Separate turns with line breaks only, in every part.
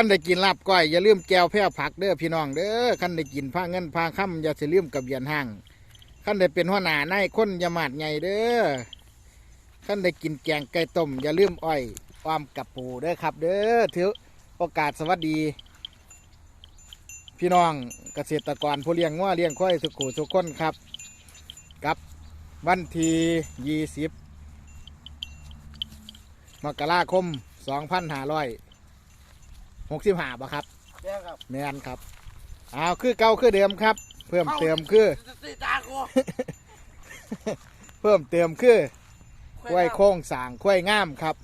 ขั้นได้กินลาบก้อยอย่าลืมแก้วแพ้วผักเด้อพี่น้องเด้อขั้นได้กินผ้าเงินผ้าค่ำอย่าสิลืมกับเบียนห้างขั้นได้เป็นหัวหน้านายคนอยามาดไงเด้อขั้นได้กินแกงไก่ต้มอย่าลืมอ้อยอ้อมกับปูเด้อครับ เด้อถือโอกาสสวัสดี พี่น้องเกษตรกรผู้เลี้ยงงัวเลี้ยงควายสุขุสุขคนครับกับวันที่ยี่สิบมกราคมสองพันห้าร้อย หกสิบห้าบ่ครับ
แม่ครับ
แมนครับเอาคือเก่าคือเดิมครับ เพิ่มเติมคือ
สีตากู
เพิ่มเติมคือควายโค้งสร้างควายงามครับ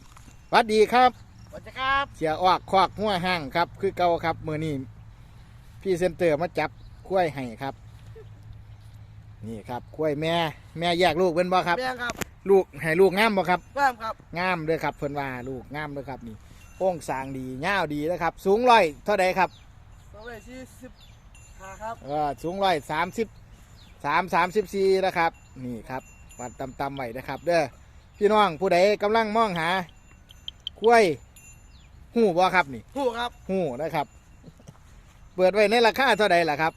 หวัดดีครับ
สวัสดีครับ
เสียออกควักหัวห้างครับ คือเก่าครับมือนี้พี่เซนเตอร์มาจับควายให้ครับ นี่ครับควายแม่ แม่แยกลูกเป็นบ่ครับ
แม่ครับ
ลูกให้ลูกงามบ่ครับ
แม่ครับ
งามเด้อครับเพิ่นว่าลูกงามเด้อครับนี่ โป้งสร้างดียาวดีนะครับ สูงร้อยเท่าใดครับ
สองร้อยสี่สิบห้าครับ
เออสูงร้อยสามสิบสามสามสิบสี่นะครับ นี่ครับวัดตำๆไว้นะครับ เด้อพี่น้องผู้ใดกำลังมองหาคุ้ยหูบ่ครับนี่
หูครับ
หูนะครับ เปิดไว้ในราคาเท่าใดล่ะครับ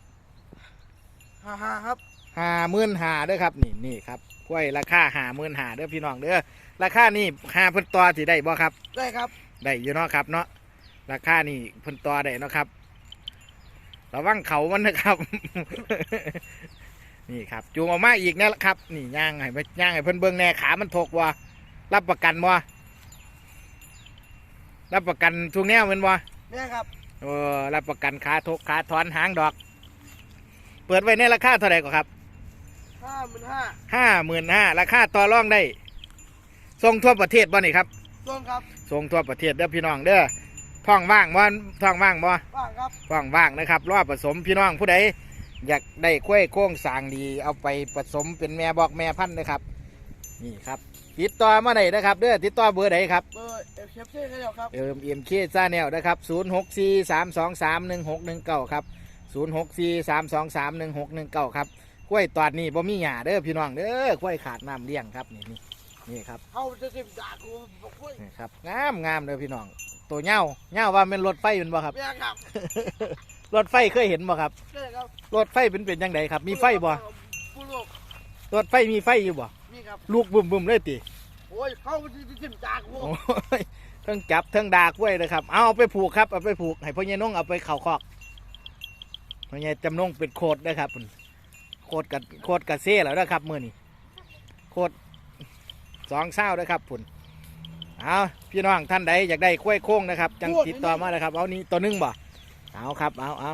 ห้าห้าครับ
ห้าหมื่นหาเด้อครับนี่นี่ครับคุ้ยราคาห้าหมื่นหาเด้อพี่น้องเด้อราคานี่ห้าเพิ่นต่อสิได้บ่ครับ
ได้ครับ
ได้อยู่เนาะครับเนาะราคานี่เพิ่นต่อได้เนาะครับระวังเขามันนะครับ นี่ครับจูงออกมาอีกนี่แหละครับ นี่ย่างให้ไปย่างให้เพิ่นเบิ่งแหน่ขามันถกว่ารับประกันบ่รับประกันทุกแนวเป็นบ่
แม่ครับ
เออรับประกันขาถกขาถอนหางดอก เปิดไว้ในราคาเท่าไหร่ก็ครับ
ห้าหมื่นห้า
ห้าหมื่นห้าราคาต่อรองได้ส่งทั่วประเทศบ่นี่ครับ
ส่วนครับ
ส่งทั่วประเทศเด้อพี่น้องเด้อท้องว่างบ่ท้องว่างบ่
ว่างครับ
ว่างๆนะครับรอผสมพี่น้องผู้ใดอยากได้กล้วยโค้งสร้างดี เอาไปผสมเป็นแม่บอกแม่พันธุ์นะครับ นี่ครับติดต่อมาได้นะครับเด้อติดต่อเบอร์ใดครับ
เบอร์เอฟเคฟซีกันแล้วครับ
เอิมเอ็มเคซ่าแนวนะครับศูนย์หกสี่สามสองสามหนึ่งหกหนึ่งเก้าครับศูนย์หกสี่สามสองสามหนึ่งหกหนึ่งเก้าครับกล้วยตอดนี้บ่มีหญ้าเด้อพี่น้องเด้อกล้วยขาดน้ำเลี้ยงครับนี่นี่ นี่ครับ
เขาจะสิบตากูบอกว่า
นี่ครับงามงามเด้อพี่น้อง ตัวเง่าเง่าว่าเป็นรถไฟเป็นบ่ครับ
แม่ครับ
รถไฟเคยเห็นบ่ครับ
ได้ครับ
รถไฟเป็นเป็นยังไงครับ มีไฟบ่
ผู้ลูก
รถไฟมีไฟอยู่บ่
มีครับ
ลูกบุ่มบุ่มๆเลยติ
โอ้ยเขาจะสิบตากู
โอ้ยทั้งจับทั้งดากไว้เลยครับ เอาไปผูกครับเอาไปผูกให้พ่อใหญ่นงเอาไปเข่าคอกพ่อใหญ่จำนงเป็นโคดนะครับพุ่นโคดกับโคดกับเซ่แล้วนะครับมือนี้โคด สองเศร้านะครับพุ่นเอาพี่น้องท่านใดอยากได้กล้วยโค้งนะครับจังติดต่อมาเลยครับเอานี่ตัวหนึงบ่เอาครับเอาเอา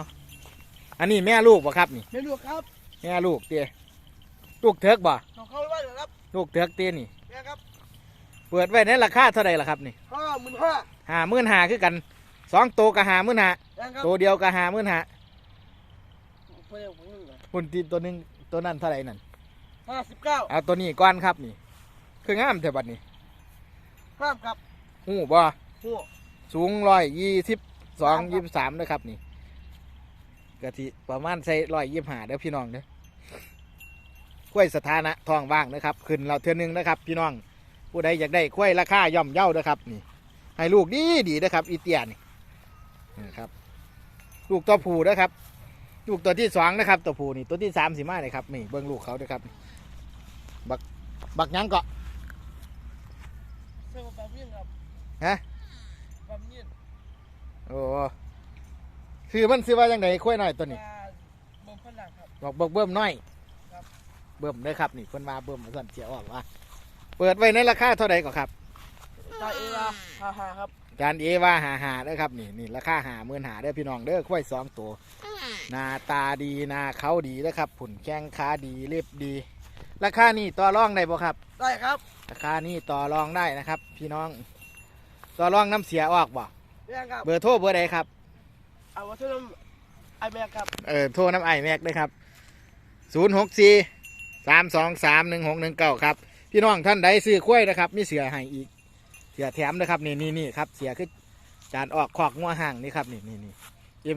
อันนี้แม่ลูกบ่ครับนี่
ไม่รู้ครับ
แม่ลูกเตี้ยลูกเถิกบ่
น้องเขาว่าเหรอครับ
ลูกเถิกเตี้ยนี่
แม่ครับ
เปิดไว้ในราคาเท่าไหร่ล่ะครับนี่
ห้าหมื่นห้า
หามื่นหาคือกันสองตัวกับหามื่นหา
แม่ครับ
ตัวเดียวกับหามื่นหา
เพื่อนผมหนึ่ง
หุ่นตีนตัวหนึงตัวนั้นเท่าไหร่นั่น
ห้าสิบเก้า
เอาตัวนี้ก้อนครับนี่ คืองามเท่บัดนี้
ห้ามครับ
หูบ่
หัว
สูงร้อยยี่สิบสองยี่สิบสามนะครับนี่กะทิประมาณใส่ร้อยยี่สิบห้าเด้อพี่น้องเด้อกล้วยสถานะทองว่างนะครับ ขึ้นเราเทือนึงนะครับ พี่น้อง ผู้ใดอยากได้กล้วยราคาย่อมเย่านะครับ นี่ ให้ลูกดีดีนะครับอีเตียนี่นี่ครับ ลูกตัวผู้นะครับ ลูกตัวที่สองนะครับ ตัวผู้นี่ตัวที่สามสิมาเลยครับนี่เบิ้งลูกเขาด้วยครับ บักบักหยังเกาะ
เสื้อปั๊มยินครับ
ฮะ
ปั๊มยิน
โอ้คือมันซื้อว่าจังไดกล้วยน้อยตัวนี้
มาบ่มพลังครับ
บอกเบิ่มเบิ่มน้อย
ครับ
เบิ่มเลยครับนี่เพิ่นว่าเบิ่มมาสั่นเสียออกว่าเปิดไว้ในราคาเท่าไหร่ก่อนครับ
ตาเอวาฮ่าฮ่าครับ
จานเอว่าหาหาเด้อครับนี่นี่ราคาหาหมื่นหาเด้อพี่น้องเด้อกล้วยสองตัวหน้าตาดีหน้าเขาดีนะครับผุนแข้งขาดีเล็บดี ราคานี่ต่อรองได้บ่ครับ
ได้ครับ
ราคานี่ต่อรองได้นะครับ พี่น้อง ต่อรองน้ำเสียออกบ่
แม่ครับ
เบอร์โทรเบอร์ใดครับ
เอาวัตถุดิบไอแม่ครับ
เออโทรน้ำไอแม็กด้วยครับศูนย์หกสี่สามสองสามหนึ่งหกหนึ่งเก้าครับ พี่น้องท่านใดซื้อกล้วยนะครับ มีเสือให้อีก เสือแถมนะครับ นี่นี่นี่ครับ เสือคือจานออกขอกงัวห่างนี่ครับ นี่นี่นี่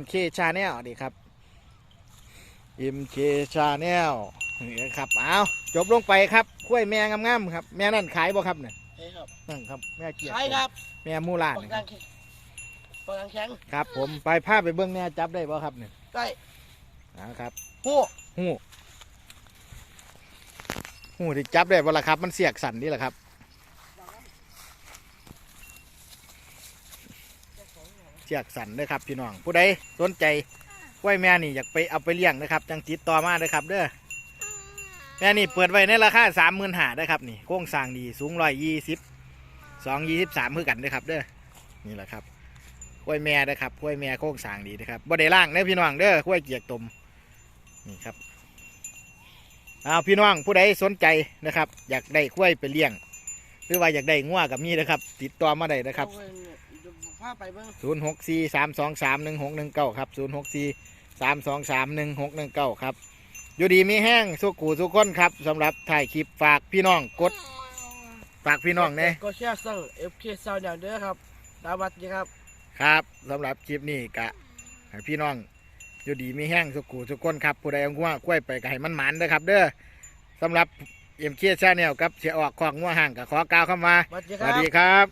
MK Channel นี่ครับ MK Channel นี่นะครับเอาจบลงไปครับกล้วยแม่งามๆครับ แม่นั่นขายบ่ครับเนี่ย
ใช่ครับ
นั่นครับ แม่เกียรติ
ใช่ครับ
แม่มูลาด
ปาก
นะค
กา
รับ
รปอนังแข็ง
ครับ ผมไปผ้าไปเบื้องแหน่จับได้บ่ครับเนี่ย
ได้
นะครับ
ผู้
หูหูที่จับได้บ่ล่ะครับ มันเสียกสั่นนี่แหละครับเสียกสั่นเลยครับพี่น้องผู้ใดสนใจกล้วยแม่นี่อยากไปเอาไปเลี้ยงนะครับจังติดต่อมาเลยครับเด้อ แม่นี่เปิดไว้ในราคาสามหมื่นหาได้ครับนี่โค้งสร้างดีสูงร้อยยี่สิบสองยี่สิบสามคือกันเด้อครับเด้อนี่แหละครับกล้วยแม่นะครับกล้วยแม่โค้งสร้างดีนะครับบ่ได้ล่างเด้อพี่น้องเด้อกล้วยเกียกตมนี่ครับเอาพี่น้องผู้ใดสนใจนะครับ อยากได้กล้วยไปเลี้ยง หรือว่าอยากได้งัวกับมีนะครับ ติดต่อมาได้นะครับ
เอาเงินเนี่ยเดี๋ยวพาไปเบิ่ง
ศูนย์หกสี่สามสองสามหนึ่งหกหนึ่งเก้าครับศูนย์หกสี่สามสองสามหนึ่งหกหนึ่งเก้าครับ อยู่ดีมีแห้งสุกูสุกคนครับสำหรับถ่ายคลิปฝากพี่น้องกด ฝากพี่น้องเนี่ย
ก็แชร์สั่ง FK Sound อย่างเด้อครับสวัสดีครับ
ครับสำหรับคลิปนี้กะให้พี่น้องอยู่ดีมีแห้งสุกูสุกคนครับผู้ใดเอางัวกล้วยไปก็ให้มันหมันนะครับ เด้อสำหรับเอ็มเคชาแนลครับเสียออกของงัวห่างกับขอกล่าวเข้ามา
สวัสดี
ส
ค
วั
รั
ส
บ
ดีครับ